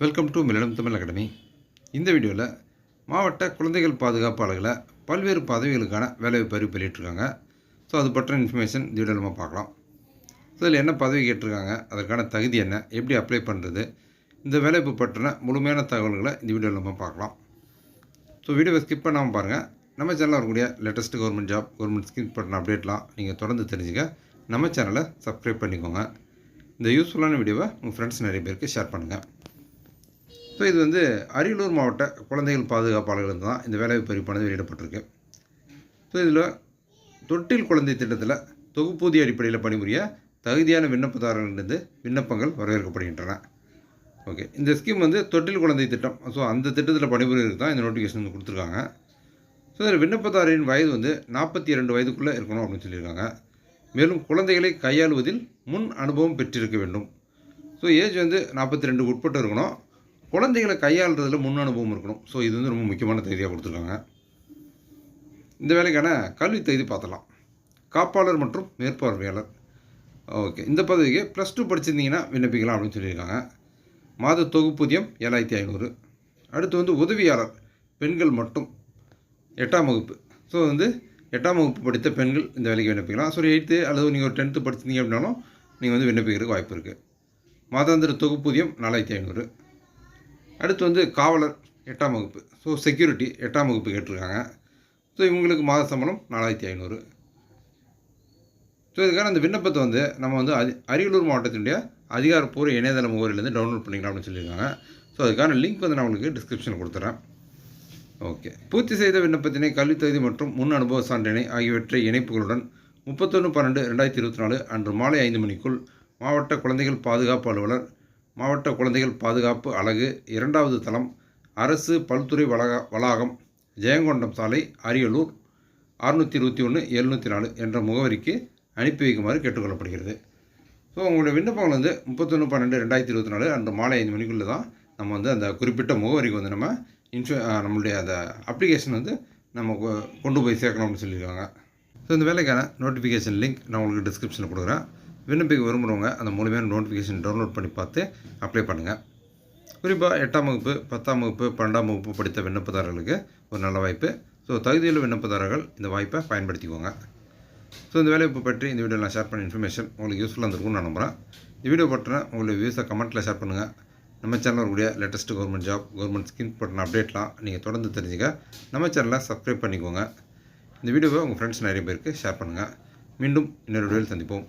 Welcome to Milanam Tamil academy இந்த வீடியோவில் மாவட்ட குழந்தைகள் பாதுகாப்பு அலகில் பல்வேறு பதவிகளுக்கான வேலைவாய்ப்பு அறிவிப்பு வெளியிட்ருக்காங்க ஸோ அது பற்றின இன்ஃபர்மேஷன் இந்த நம்ம பார்க்கலாம். ஸோ இதில் என்ன பதவி கேட்டிருக்காங்க? அதற்கான தகுதி என்ன? எப்படி அப்ளை பண்ணுறது இந்த வேலைவாய்ப்பு பற்றின முழுமையான தகவல்களை இந்த வீடியோவில் நம்ம பார்க்கலாம். ஸோ வீடியோவை ஸ்கிப் பண்ணாமல் பாருங்கள் நம்ம சேனலில் வரக்கூடிய latest government job government scheme பற்றின அப்டேட்லாம் நீங்கள் தொடர்ந்து தெரிஞ்சுக்க நம்ம சேனலை சப்ஸ்கிரைப் பண்ணிக்கோங்க. இந்த யூஸ்ஃபுல்லான வீடியோவை உங்கள் ஃப்ரெண்ட்ஸ் நிறைய பேருக்கு ஷேர் பண்ணுங்கள் ஸோ இது வந்து அரியலூர் மாவட்ட குழந்தைகள் பாதுகாப்பாளர்கள் தான் இந்த வேலைவாய்ப்பு அறிவிப்பானது வெளியிடப்பட்டிருக்கு. ஸோ இதில் தொட்டில் குழந்தை திட்டத்தில் தொகுப்பூதிய அடிப்படையில் பணிபுரிய தகுதியான விண்ணப்பதாரர்களிருந்து விண்ணப்பங்கள் வரவேற்கப்படுகின்றன. ஓகே. இந்த ஸ்கீம் வந்து தொட்டில் குழந்தை திட்டம். ஸோ அந்த திட்டத்தில் பணிபுரியறதுக்கு தான் இந்த நோட்டிஃபிகேஷன் வந்து கொடுத்துருக்காங்க. ஸோ இதில் விண்ணப்பதாரரின் வயது வந்து நாற்பத்தி இரண்டு வயதுக்குள்ளே இருக்கணும் அப்படின்னு சொல்லியிருக்காங்க. மேலும் குழந்தைகளை கையாளுவதில் முன் அனுபவம் பெற்றிருக்க வேண்டும். ஸோ ஏஜ் வந்து நாற்பத்தி ரெண்டு உட்பட்டு இருக்கணும். குழந்தைகளை கையாளுறதுல முன் அனுபவம் இருக்கணும். ஸோ இது வந்து ரொம்ப முக்கியமான தகுதியாக கொடுத்துருக்காங்க. இந்த வேலைக்கான கல்வி தகுதி பார்த்தலாம் காப்பாளர் மற்றும் மேற்பார்வையாளர். ஓகே இந்த பதவிக்கு ப்ளஸ் டூ படிச்சிருந்தீங்கன்னா விண்ணப்பிக்கலாம் அப்படின்னு சொல்லியிருக்காங்க. மாத தொகுப்பூதியம் ஏழாயிரத்தி ஐநூறு. அடுத்து வந்து உதவியாளர் பெண்கள் மட்டும். எட்டாம் வகுப்பு. ஸோ வந்து எட்டாம் வகுப்பு படித்த பெண்கள் இந்த வேலைக்கு விண்ணப்பிக்கலாம். ஸோ எயித்து அல்லது நீங்கள் ஒரு டென்த்து படிச்சிருந்தீங்க அப்படின்னாலும் நீங்கள் வந்து விண்ணப்பிக்கிறதுக்கு வாய்ப்பு இருக்குது மாதாந்திர தொகுப்பூதியம் நாலாயிரத்தி ஐநூறு. அடுத்து வந்து காவலர் எட்டாம் வகுப்பு. ஸோ செக்யூரிட்டி எட்டாம் வகுப்பு கேட்டிருக்காங்க. ஸோ இவங்களுக்கு மாத சம்பளம் நாலாயிரத்தி ஐநூறு. ஸோ இதுக்கான அந்த விண்ணப்பத்தை வந்து நம்ம வந்து அதி அரியலூர் மாவட்டத்தினுடைய அதிகாரப்பூர்வ இணையதள முகவரிலேருந்து டவுன்லோட் பண்ணிக்கலாம் அப்படின்னு சொல்லியிருக்காங்க. ஸோ அதுக்கான லிங்க் வந்து நான் உங்களுக்கு டிஸ்கிரிப்ஷன் கொடுத்துறேன். ஓகே பூர்த்தி செய்த விண்ணப்பத்தினை கல்வித் தகுதி மற்றும் முன் அனுபவ சான்றினை ஆகியவற்றை இணைப்புகளுடன் முப்பத்தொன்று பன்னெண்டு ரெண்டாயிரத்தி இருபத்தி நாலு அன்று மாலை ஐந்து மணிக்குள் மாவட்ட குழந்தைகள் பாதுகாப்பு அலுவலர் மாவட்ட குழந்தைகள் பாதுகாப்பு அலகு இரண்டாவது தளம் அரசு பல்துறை வளாக வளாகம் ஜெயங்கொண்டம் சாலை அரியலூர் அறுநூற்றி இருபத்தி ஒன்று எழுநூற்றி நாலு என்ற முகவரிக்கு அனுப்பி வைக்குமாறு கேட்டுக்கொள்ளப்படுகிறது. ஸோ உங்களுடைய விண்ணப்பங்கள் வந்து முப்பத்தொன்று பன்னெண்டு ரெண்டாயிரத்தி இருபத்தி நாலு அன்று மாலை ஐந்து மணிக்குள்ளே தான் நம்ம வந்து அந்த குறிப்பிட்ட முகவரிக்கு வந்து நம்ம இன்ஃப நம்மளுடைய அந்த அப்ளிகேஷன் வந்து நம்ம கொ- கொண்டு போய் சேர்க்கணும்னு சொல்லியிருக்காங்க. ஸோ இந்த வேலைக்கான நோட்டிஃபிகேஷன் லிங்க் நான் உங்களுக்கு டிஸ்கிரிப்ஷனில் கொடுக்குறேன். விண்ணப்பிக்க விரும்புகிறவங்க அந்த மூலியமான நோட்டிஃபிகேஷன் டவுன்லோட் பண்ணி பார்த்து அப்ளை பண்ணுங்கள் குறிப்பாக எட்டாம் வகுப்பு பத்தாம் வகுப்பு பன்னெண்டாம் வகுப்பு படித்த விண்ணப்பதாரர்களுக்கு ஒரு நல்ல வாய்ப்பு. ஸோ தகுதியுள்ள விண்ணப்பதாரர்கள் இந்த வாய்ப்பை பயன்படுத்திக்கோங்க. ஸோ இந்த வேலைவாய்ப்பு பற்றி இந்த வீடியோ நான் ஷேர் பண்ண இன்ஃபர்மேஷன் உங்களுக்கு யூஸ்ஃபுல்லாக இருந்திருக்கும்னு நான் நம்புகிறேன் இந்த வீடியோ பற்றின உங்களுடைய வியூஸை கமெண்ட்டில் ஷேர் பண்ணுங்கள் நம்ம சேனலில் இருக்கக்கூடிய latest government job government scheme பற்றின அப்டேட்லாம் நீங்கள் தொடர்ந்து தெரிஞ்சுக்க நம்ம சேனலை சப்ஸ்கிரைப் பண்ணிக்கோங்க. இந்த வீடியோவை உங்கள் ஃப்ரெண்ட்ஸ் நிறைய பேருக்கு ஷேர் பண்ணுங்கள் மீண்டும் இன்னொரு வீடியோவில் சந்திப்போம்.